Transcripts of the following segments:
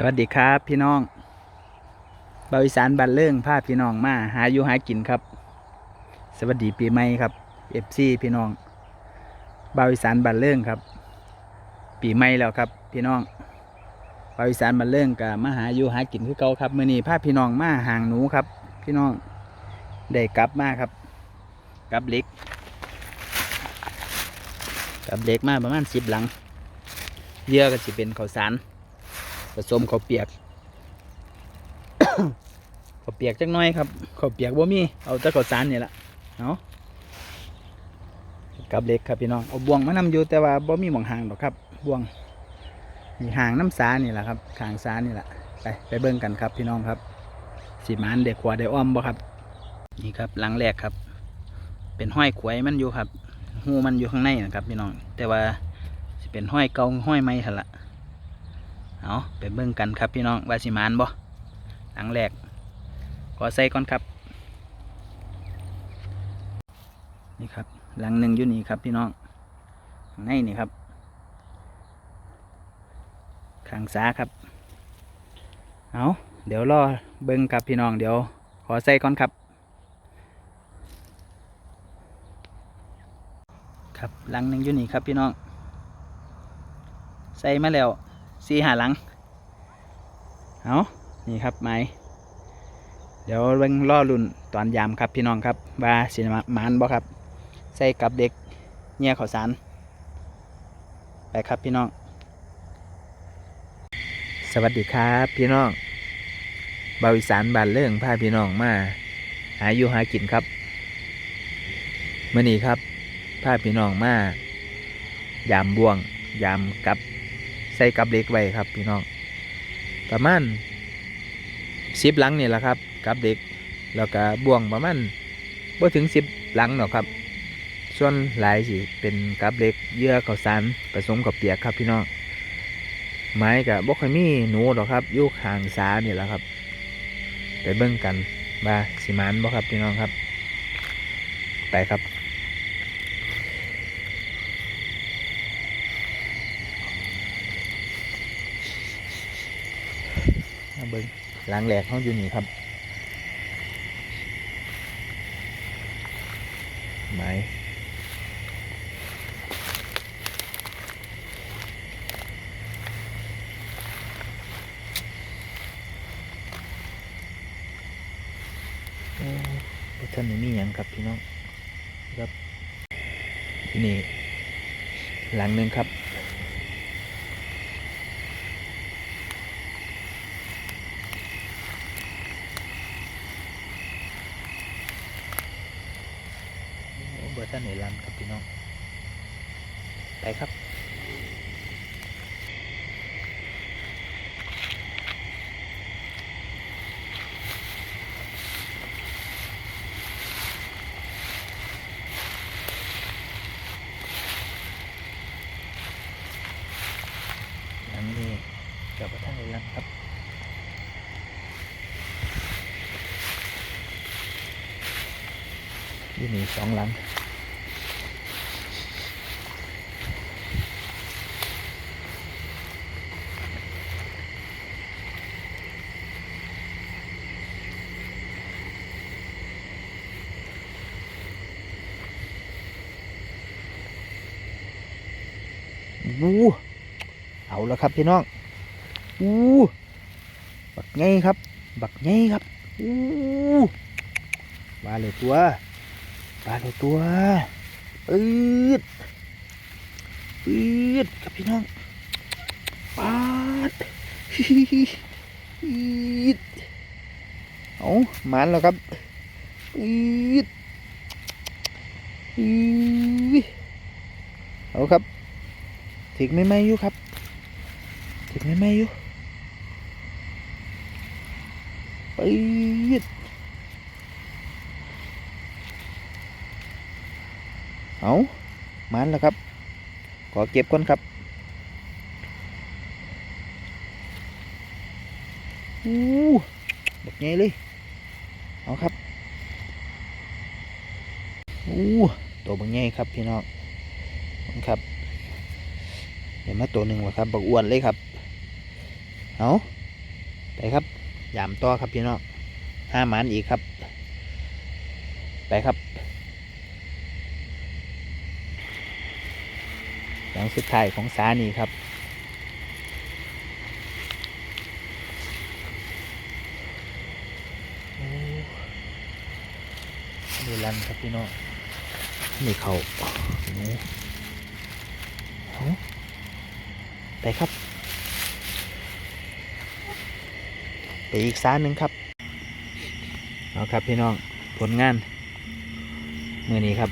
สวัสดีครับพี่น้องบาวิสานบันเลิ่งพาพี่น้องมาหาอยู่หากินครับ สวัสดีปีใหม่ครับเอฟซีพี่น้องบาวิสานบันเลิ่งครับ ปีใหม่แล้วครับ พี่น้องบาวิสานบันเลิ่งกับมาหาอยู่หากินคือเก่าครับมื่อนี้พาพี่น้องมาห่างหนูครับ พี่น้องได้กลับมาครับกลับเล็กกลับเล็กมาประมาณสิบหลังเยื่อก็จะเป็นข้าวสาร สมข้าวเปียก ข้าวเปียกจักน้อยครับข้าวเปียกบ่มี เอาแต่ข้าวสารนี่แหละเอาะกับเล็กครับพี่น้อง เอาบ่วงมานำอยู่แต่ว่าบ่มีหม่องห่างหรอกครับ บ่วง มีห่างน้ำสานี่แหละครับห่างสานี่แหละไปไปเบิ่งกันครับพี่น้องครับสีมานเด็กขวาเด็กอ้อมบ่ครับ นี่ครับหลังแรกครับ เป็นห้อยขวยมันอยู่ครับหูมันอยู่ข้างในนะครับ พี่น้อง แต่ว่าสิเป็นห้อยเกาห้อยไม้หั่นละ เอาไปเบิ่งกันครับพี่น้องว่าสิมานบ่หลังแรกขอใส่ก่อนครับ นี่ครับ หลังหนึ่งอยู่นี่ครับพี่น้องข้างในนี่ครับขางซ้าครับ เอาเดี๋ยวรอเบิ่งครับพี่น้องเดี๋ยว ขอใส่ก่อนครับ ครับหลังหนึ่งอยู่นี่ครับพี่น้อง ใส่มาแล้ว สี่หาหลัง เอานี่ครับไม้เดี๋ยวเบิ่งล่อรุ่นตอนยามครับพี่น้องครับว่าสิมามานบ่ครับ ใส่กับเด็กเงี้ยข้าวสาร ไปครับพี่น้อง สวัสดีครับพี่น้องบาวิสานบานเรื่องพาพี่น้องมาหาอยู่หากินครับเมื่อนี้ครับพาพี่น้องมายามบ่วง ยามกับ ใส่กับเหล็กไว้ครับพี่น้องประมาณสิบหลังนี่แหละครับกับเด็กแล้วก็บ่วงประมาณบ่ถึงสิบหลังหรอกครับ ส่วนหลายสิเป็นกับเหล็กเยื่อข้าวสารผสมกับเปียกครับพี่น้องไม้กับบ่ค่อยมีหนูหรอกครับอยู่ข้างสาเนี่แหละครับ ไปเบิ่งกันว่าสิมานบ่ครับพี่น้องครับ ไปครับ มาเบิ้ง หลังแหลกเขาอยู่นี่ครับไหมท่านนี่มีหยังครับพี่น้องครับนี่หลังหนึ่งครับ โอ้เบอร์ตันเนลันครับพี่น้อง ไป ครับหลังนี้กับเบอร์ตันเลันครับยู่นี่สองหลัง วูเอาล้วครับพี่น้องวูบักไงครับ บักไงครับวูมาเลยตัวปลาเลยตัวปืดปืดครับพี่น้องปาดปืดเอาหมันแล้วครับปืดปืดเอาครับ ถึงไม่ไหมอยู่ครับ ถึงไม่ไหมอยู่ปืดเอามันแล้วครับ ขอเก็บก่อนครับอู้บักใหญ่เลย เอาครับ อู้ ตัวบักใหญ่ครับพี่น้องครับ ห็นมาตัวหนึ่งวะครับบักอ้วนเลยครับเอาไปครับยามต่อครับพี่น้องห้าหมันอีกครับ ไปครับหลังสุดท้ายของสานีครับโอ้ดูลันครับพี่น้องนี่เขาหนูเอา ไปครับ ไปอีกซ้ายหนึ่งครับ เอาครับพี่น้องผลงานมือนี้ครับ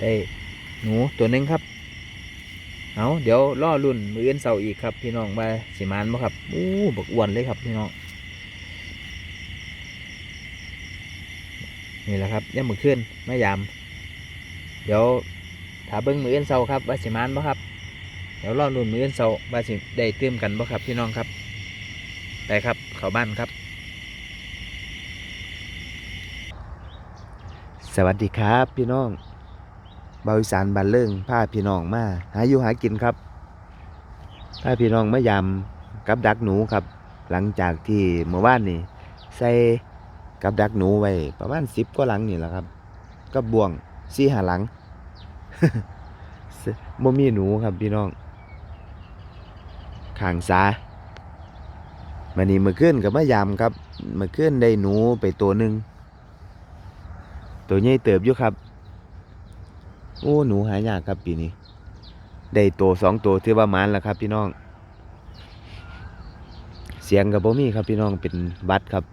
ได้หนูตัวหนึ่งครับ เอาเดี๋ยวล่อรุ่นมือเอ็นเสาอีกครับ พี่น้องมาสิมานบ่ครับอู้บักอ้วนเลยครับพี่น้อง นี่แหละครับยังมือขึ้นไมายาม เดี๋ยว ถ้าเบิ้งมือเอ็นเสาครับว่าสิมานบ่ครับเดี๋ยวรอรุ่นมือเอ็นเสาว่าสิได้เติมกันบ่ครับพี่น้องครับไปครับเข้าบ้านครับ สวัสดีครับพี่น้องเบาอีสานบันเลิงพาพี่น้องมาหาอยู่หากินครับพาพี่น้องมายามกับดักหนูครับ หลังจากที่เมื่อวานนี่ใส่กับดักหนูไว้ประมาณสิบกว่าหลังนี่แหละครับ ก็บ่วงสี่หาหลัง บ่มีหนูครับพี่น้องขางซามันนี้มาขึ้นกับมายามครับมาขึ้นได้หนูไปตัวหนึ่งตัวใหญ่เติบอยู่ครับ โอ้หนูหายากครับปีนี้ได้ตัวสองตัวถือว่ามันแล้วครับ พี่น้อง เสียงกับบ่มีครับพี่น้องเป็นบัดครับ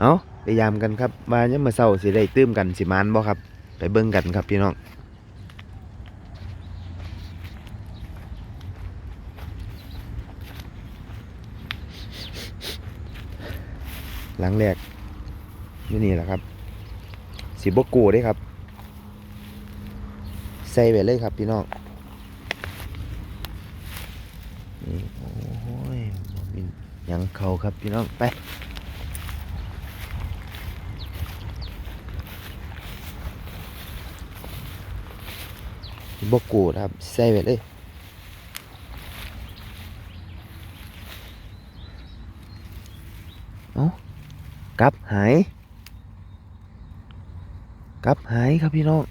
เอาไปยามกันครับว่าเนี่ยมาเศร้าสิได้ตื้มกันสิมันบ่ครับ ไปเบิ่งกันครับพี่น้อง หลังแรกอยู่นี่แหละครับ สิบกูได้ครับ ใส่ไปเลยครับพี่น้องนี่โอ้ยมีหยังเขาครับพี่น้องไปบกูครับใส่ไปเลย เอา กลับหายกลับหายครับพี่น้อง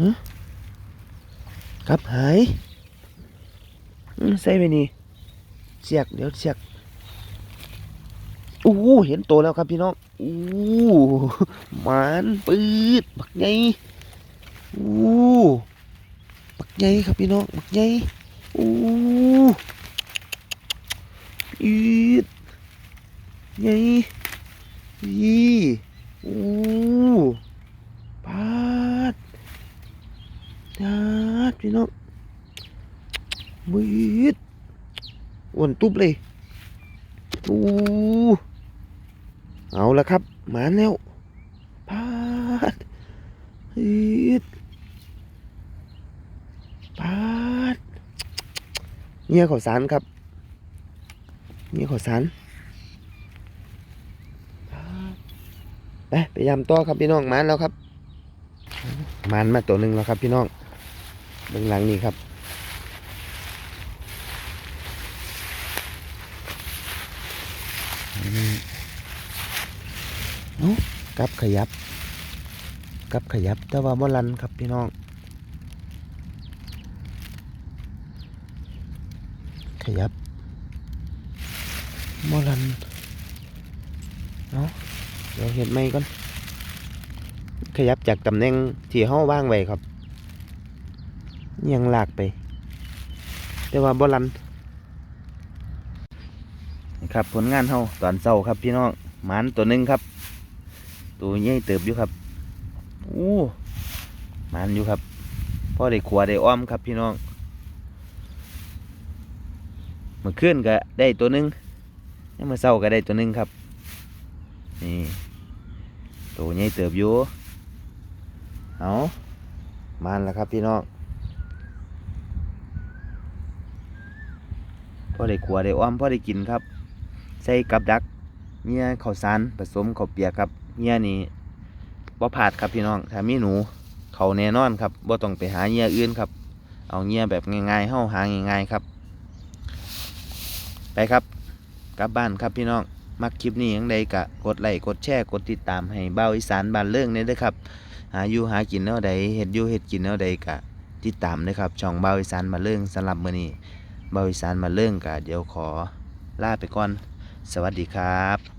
ฮะกลับหายใส่ไปนี่เสียกเดี๋ยวเสียกอู้หูเห็นตัวแล้วครับพี่น้องอู้หมานปืดบักใหญ่อู้บักใหญ่ครับพี่น้องบักใหญ่อู้อีด ใหญ่อีอู้ปาดดาดพี่น้องมืดอ้วนตุ๊บเลยอู้เอาละครับ หมานแล้วปาดอีดปาดเงียข้าวสารครับนี่ขอสาร ไปไปยำต่อครับพี่น้องมันแล้วครับมันมาตัวหนึ่งแล้วครับพี่น้องเบื้องหลังนี่ครับอืมเอ้กับขยับ กับขยับแต่ว่าบ่ลันครับพี่น้องขยับมอลันเอาะ เดี๋ยวเห็นไหมก่อน ขยับจากตำแหน่งที่เฮาว่างไว้ครับ ยังหลากไป แต่ว่าบอลันนะครับผลงานเฮาตอนเช้าครับพี่น้องหมันตัวหนึ่งครับ ตัวใหญ่เติบอยู่ครับโอ้หมันอยู่ครับพ่อได้ขวาได้อ้อมครับพี่น้องเมื่อคืนก็ได้ตัวหนึ่งยังมาเศร้าก็ได้ตัวหนึงครับ นี่ ตัวใหญ่เติบอยู่เอามันแล้วครับพี่น้องพ่อได้ขัวได้อ้อมพ่อได้กินครับ ใส่กับดักเงี้ยข้าวสารผสมข้าวเปียกครับเงี้ยนี่บ่ผาดครับพี่น้องถ้ามีหนูเขาแน่นอนครับบ่ต้องไปหาเงี้ยอื่นครับ เอาเงียแบบง่ายๆเฮาหาง่ายๆครับ ไปครับ กลับบ้านครับพี่น้อง มักคลิปนี้ยังใดกะกดไลค์กดแชร์กดติดตามให้เบ้าอีสานบ้านเรื่องนี้ด้วยครับหาอยู่หากินแนวใดเห็ดอยู่เห็ดกินแนวใดกะติดตามนะครับช่องเบ้าอีสานบ้านเรื่องสำหรับมื้อนี้เบ้าอีสานบ้านเรื่องกะเดี๋ยวขอลาไปก่อน สวัสดีครับ